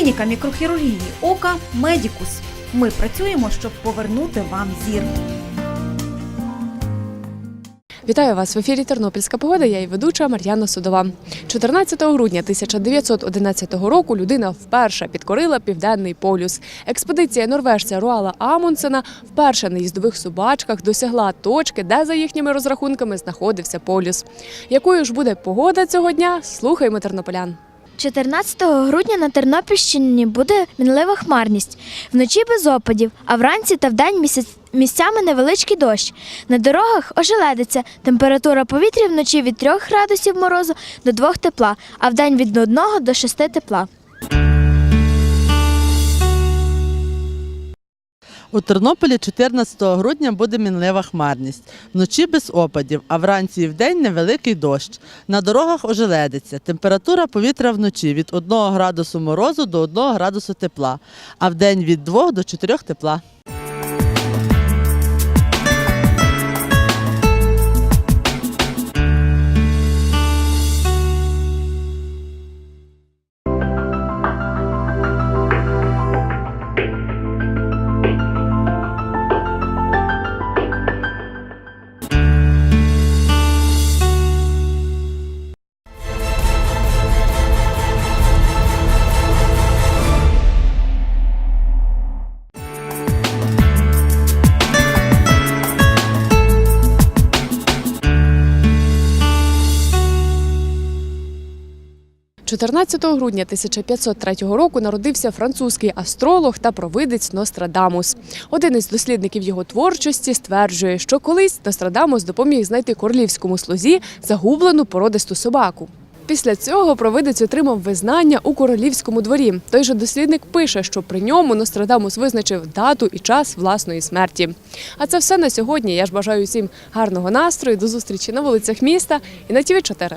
Клініка мікрохірургії ока Медікус. Ми працюємо, щоб повернути вам зір. Вітаю вас в ефірі Тернопільська погода. Я і ведуча Мар'яна Судова. 14 грудня 1911 року людина вперше підкорила південний полюс. Експедиція норвежця Руала Амундсена вперше на їздових собачках досягла точки, де за їхніми розрахунками знаходився полюс. Якою ж буде погода цього дня? Слухаймо тернополян. 14 грудня на Тернопільщині буде мінлива хмарність. Вночі без опадів, а вранці та вдень місяць, місцями невеличкий дощ. На дорогах ожеледиться. Температура повітря вночі від 3 градусів морозу до 2 тепла, а вдень від 1 до 6 тепла. У Тернополі 14 грудня буде мінлива хмарність. Вночі без опадів, а вранці і вдень невеликий дощ. На дорогах ожеледиться. Температура повітря вночі від 1 градусу морозу до 1 градусу тепла, а вдень від 2 до 4 тепла. – 14 грудня 1503 року народився французький астролог та провидець Нострадамус. Один із дослідників його творчості стверджує, що колись Нострадамус допоміг знайти королівському слузі загублену породисту собаку. Після цього провидець отримав визнання у королівському дворі. Той же дослідник пише, що при ньому Нострадамус визначив дату і час власної смерті. А це все на сьогодні. Я ж бажаю всім гарного настрою. До зустрічі на вулицях міста і на ТВ 4